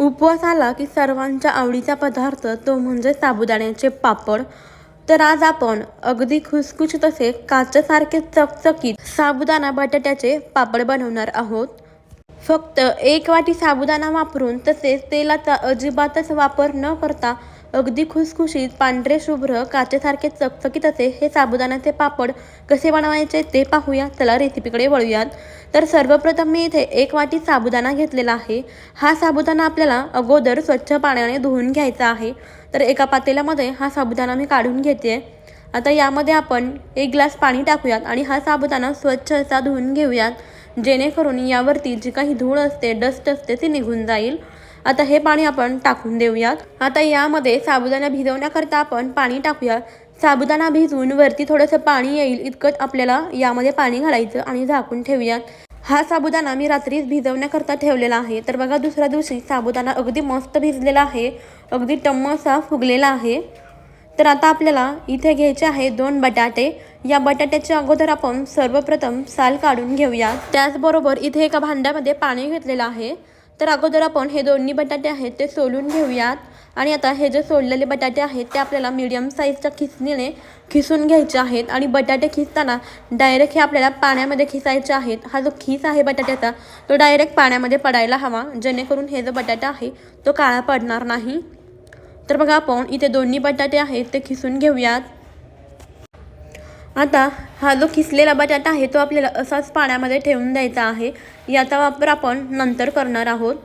उपवास आला की सर्वांच्या आवडीचा पदार्थ तो म्हणजे साबुदाण्याचे पापड. तर आज आपण अगदी खुसखुश तसे काचेसारखे चकचकीत साबुदाणा बटाट्याचे पापड बनवणार आहोत. फक्त एक वाटी साबुदाणा वापरून तसेच तेलाचा अजिबातच वापर न करता अगदी खुसखुशीत पांढरे शुभ्र काचेसारखे चकचकीत असे हे साबुदाण्याचे पापड कसे बनवायचे ते पाहूया. चला रेसिपीकडे वळूयात. तर सर्वप्रथम मी इथे एक वाटी साबुदाणा घेतलेला आहे. हा साबुदाणा आपल्याला अगोदर स्वच्छ पाण्याने धुवून घ्यायचा आहे. तर एका पातेल्यामध्ये हा साबुदाणा मी काढून घेते आता यामध्ये आपण एक ग्लास पाणी टाकूयात आणि हा साबुदाणा स्वच्छ असा धुवून घेऊयात. जेणेकरून यावरती जी काही धूळ असते डस्ट असते ती निघून जाईल. आता हे पाणी आपण टाकून देऊयात. आता यामध्ये साबुदाणा भिजवण्याकरता आपण पाणी टाकूया साबुदाणा भिजवून वरती थोडंसं पाणी येईल इतकंच आपल्याला यामध्ये पाणी घालायचं आणि झाकून ठेवूयात. हा साबुदाणा मी रात्रीच भिजवण्याकरता ठेवलेला आहे. तर बघा दुसऱ्या दिवशी साबुदाणा अगदी मस्त भिजलेला आहे. अगदी टम्म असा फुगलेला आहे. तर आता आपल्याला इथे घ्यायचे आहे दोन बटाटे. या बटाट्याच्या अगोदर आपण सर्वप्रथम साल काढून घेऊया त्याचबरोबर इथे एका भांड्यामध्ये पाणी घेतलेलं आहे. तर अगोदर आपण हे दोन्ही बटाटे आहेत ते सोलून घेऊयात. आणि आता हे जे सोडलेले बटाटे आहेत ते आपल्याला मीडियम साईजच्या खिसणीने खिसून घ्यायचे आहेत. आणि बटाटे खिसताना डायरेक्ट हे आपल्याला पाण्यामध्ये खिसायचे आहेत. हा जो खिस आहे बटाट्याचा तो डायरेक्ट पाण्यामध्ये पडायला हवा. जेणेकरून हे जो बटाटा आहे तो काळा पडणार नाही. तर बघा आपण इथे दोन्ही बटाटे आहेत ते खिसून घेऊयात. आता हा जो खिसलेला बटाटा आहे तो आपल्याला असाच पाण्यामध्ये ठेवून द्यायचा आहे. याचा वापर आपण नंतर करणार आहोत.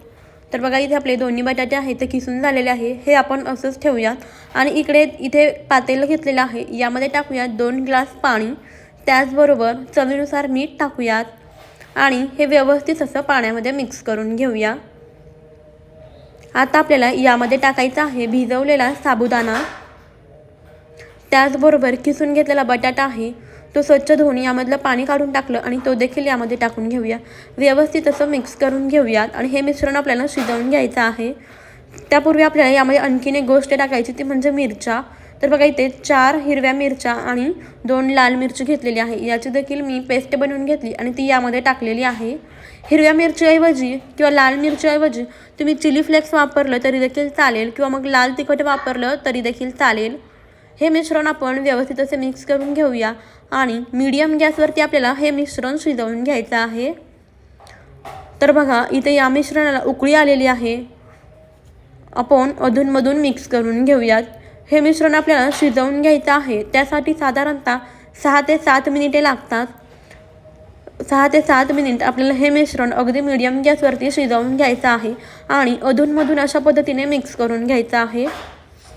तर बघा इथे आपले दोन्ही बटाटे आहेत ते किसून झालेले आहे. हे आपण असंच ठेवूयात. आणि इकडे इथे पातेलं घेतलेलं आहे. यामध्ये टाकूयात दोन ग्लास पाणी. त्याचबरोबर चवीनुसार मीठ टाकूयात. आणि हे व्यवस्थित असं पाण्यामध्ये मिक्स करून घेऊया. आता आपल्याला यामध्ये टाकायचा आहे भिजवलेला साबुदाणा. त्याचबरोबर किसून घेतलेला बटाटा आहे तो स्वच्छ धुवून यामधलं पाणी काढून टाकलं आणि तो देखील यामध्ये टाकून घेऊया. व्यवस्थित असं मिक्स करून घेऊयात आणि हे मिश्रण आपल्याला शिजवून घ्यायचं आहे. त्यापूर्वी आपल्याला यामध्ये आणखीन एक गोष्ट टाकायची ती म्हणजे मिरच्या. तर बघा इथे चार हिरव्या मिरच्या आणि दोन लाल मिरची घेतलेली आहे. याची देखील मी पेस्ट बनवून घेतली आणि ती यामध्ये टाकलेली आहे. हिरव्या मिरचीऐवजी किंवा लाल मिरचीऐवजी तुम्ही चिली फ्लेक्स वापरलं तरी देखील चालेल किंवा मग लाल तिखट वापरलं तरी देखील चालेल. हे मिश्रण आपण व्यवस्थित असे मिक्स करून घेऊया. आणि मीडियम गॅसवरती आपल्याला हे मिश्रण शिजवून घ्यायचं आहे. तर बघा इथे या मिश्रणाला उकळी आलेली आहे. आपण अधूनमधून मिक्स करून घेऊयात. हे मिश्रण आपल्याला शिजवून घ्यायचं आहे. त्यासाठी साधारणतः सहा ते सात मिनिटे लागतात. सहा ते सात मिनिट आपल्याला हे मिश्रण अगदी मीडियम गॅसवरती शिजवून घ्यायचं आहे. आणि अधूनमधून अशा पद्धतीने मिक्स करून घ्यायचं आहे.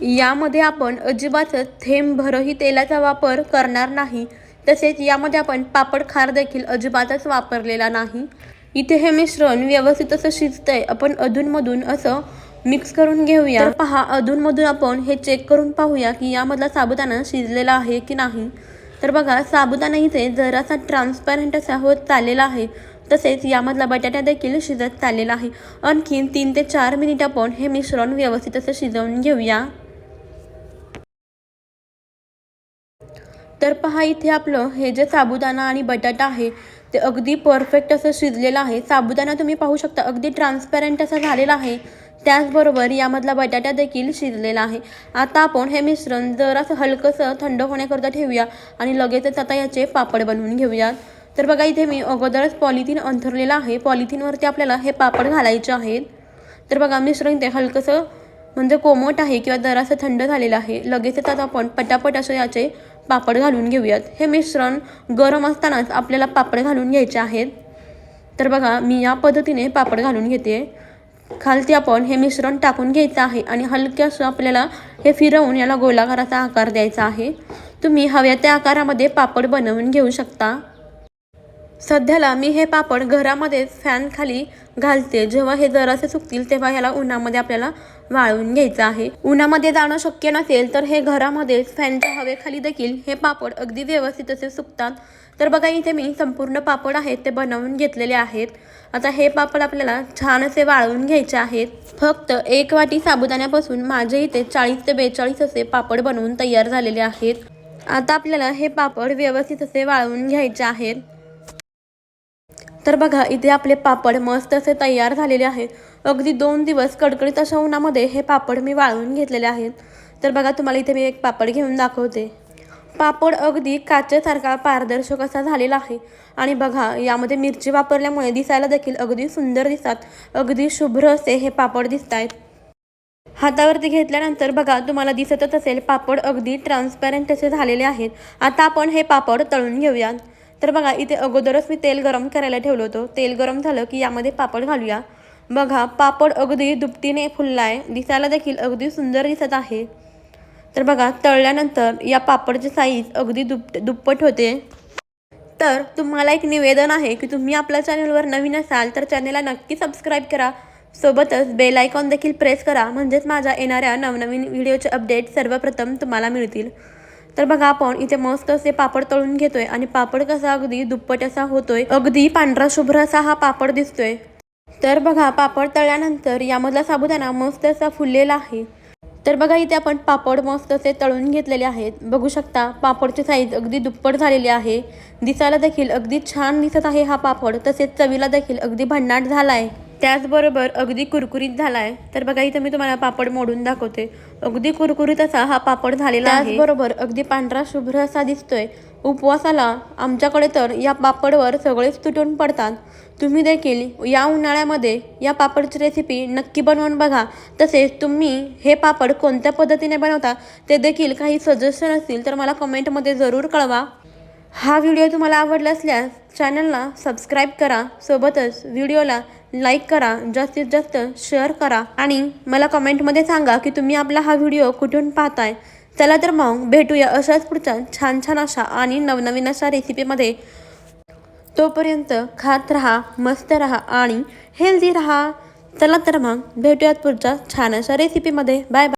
यामध्ये आपण अजिबातच थेंबभरही तेलाचा वापर करणार नाही. तसेच यामध्ये आपण पापड खार देखील अजिबातच वापरलेला नाही. इथे हे मिश्रण व्यवस्थित असं शिजतंय. आपण अधूनमधून असं मिक्स करून घेऊया. तर पहा अधूनमधून आपण हे चेक करून पाहूया की यामधला साबुदाणा शिजलेला आहे की नाही. तर बघा साबुदाणा इथे जरासा ट्रान्सपरंट असा होत चाललेला आहे. तसेच यामधला बटाटा देखील शिजत चाललेला आहे. आणखीन तीन ते चार मिनिट आपण हे मिश्रण व्यवस्थित असं शिजवून घेऊया. तर पहा इथे आपलं हे जे साबुदाणा आणि बटाटा आहे ते अगदी परफेक्ट असं शिजलेलं आहे. साबुदाणा तुम्ही पाहू शकता अगदी ट्रान्सपॅरंट असा झालेला आहे. त्याचबरोबर यामधला बटाटा देखील शिजलेला आहे. आता आपण हे मिश्रण जरासं हलकंसं थंड होण्याकरता ठेवूया आणि लगेचच आता याचे पापड बनवून घेऊयात. तर बघा इथे मी अगोदरच पॉलिथिन अंथरलेलं आहे. पॉलिथिनवरती आपल्याला हे पापड घालायचे आहेत. तर बघा मिश्रण इथे हलकंसं म्हणजे कोमट आहे किंवा जरासं थंड झालेलं आहे. लगेचच आता आपण पटापट असं याचे पापड घालून घेऊयात. हे मिश्रण गरम असतानाच आपल्याला पापड घालून घ्यायचे आहेत. तर बघा मी या पद्धतीने पापड घालून घेते. खालती आपण हे मिश्रण टाकून घ्यायचं आहे आणि हलक्यासं आपल्याला हे फिरवून याला गोलाकाराचा आकार द्यायचा आहे. तुम्ही हव्या त्या आकारामध्ये पापड बनवून घेऊ शकता. सध्याला मी हे पापड घरामध्येच फॅन खाली घालते. जेव्हा हे जरासे सुकतील तेव्हा ह्याला उन्हामध्ये आपल्याला वाळवून घ्यायचं आहे. उन्हामध्ये जाणं शक्य नसेल तर हे घरामध्ये फॅनच्या हवेखाली देखील हे पापड अगदी व्यवस्थित असे सुकतात. तर बघा इथे मी संपूर्ण पापड आहेत ते बनवून घेतलेले आहेत. आता हे पापड आपल्याला छान असे वाळवून घ्यायचे आहेत. फक्त एक वाटी साबुदाण्यापासून माझे इथे चाळीस ते बेचाळीस असे पापड बनवून तयार झालेले आहेत. आता आपल्याला हे पापड व्यवस्थित असे वाळवून घ्यायचे आहेत. तर बघा इथे आपले पापड मस्त असे तयार झालेले आहेत. अगदी दोन दिवस कडकडीत अशा उन्हामध्ये हे पापड मी वाळवून घेतलेले आहेत. तर बघा तुम्हाला इथे मी एक पापड घेऊन दाखवते. पापड अगदी काचेसारखा पारदर्शक असा झालेला आहे. आणि बघा यामध्ये मिरची वापरल्यामुळे दिसायला देखील अगदी सुंदर दिसतात. अगदी शुभ्र असे हे पापड दिसत आहेत हातावरती घेतल्यानंतर बघा तुम्हाला दिसतच असेल पापड अगदी ट्रान्सपॅरंट असे झालेले आहेत. आता आपण हे पापड तळून घेऊयात. तर बघा इथे अगोदरच मी तेल गरम करायला ठेवलं होतं. तेल गरम झालं की यामध्ये पापड घालूया. बघा पापड अगदी दुपटीने फुललाय दिसायला देखील अगदी सुंदर दिसत आहे. तर बघा तळल्यानंतर या पापडची साईज अगदी दुप्प दुप्पट होते. तर तुम्हाला एक निवेदन आहे की तुम्ही आपल्या चॅनलवर नवीन असाल तर चॅनलला नक्की सबस्क्राईब करा. सोबतच बेल आयकॉन देखील प्रेस करा म्हणजेच माझ्या येणाऱ्या नवनवीन व्हिडिओचे अपडेट सर्वप्रथम तुम्हाला मिळतील. तर बघा आपण इथे मस्त असे पापड तळून घेतोय आणि पापड कसा अगदी दुप्पट असा होतोय. अगदी पांढरा शुभ्र असा हा पापड दिसतोय. तर बघा पापड तळल्यानंतर यामधला साबुदाणा मस्त असा फुललेला आहे. तर बघा इथे आपण पापड मस्त असे तळून घेतलेले आहेत. बघू शकता पापडची साईज अगदी दुप्पट झालेली आहे. दिसायला देखील अगदी छान दिसत आहे हा पापड. तसेच चवीला देखील अगदी भन्नाट झाला आहे त्याचबरोबर अगदी कुरकुरीत झाला आहे तर बघा इथे मी तुम्हाला पापड मोडून दाखवते. अगदी कुरकुरीत असा हा पापड झालेला आहे. त्याचबरोबर अगदी पांढरा शुभ्र असा दिसतोय. उपवासाला आमच्याकडे तर या पापडवर सगळेच तुटून पडतात. तुम्ही देखील या उन्हाळ्यामध्ये या पापडची रेसिपी नक्की बनवून बघा. तसेच तुम्ही हे पापड कोणत्या पद्धतीने बनवता ते देखील काही सजेशन असतील तर मला कमेंटमध्ये जरूर कळवा. हा व्हिडिओ तुम्हाला आवडला असल्यास चॅनलला सबस्क्राईब करा. सोबतच व्हिडिओला लाईक करा जास्तीत जास्त शेअर करा आणि मला कमेंटमध्ये सांगा की तुम्ही आपला हा व्हिडिओ कुठून पाहताय? चला तर मग भेटूया अशाच पुढच्या छान छान अशा आणि नवनवीन अशा रेसिपीमध्ये तोपर्यंत खात राहा मस्त राहा आणि हेल्दी राहा. चला तर मग भेटूयात पुढच्या छान अशा रेसिपीमध्ये बाय बाय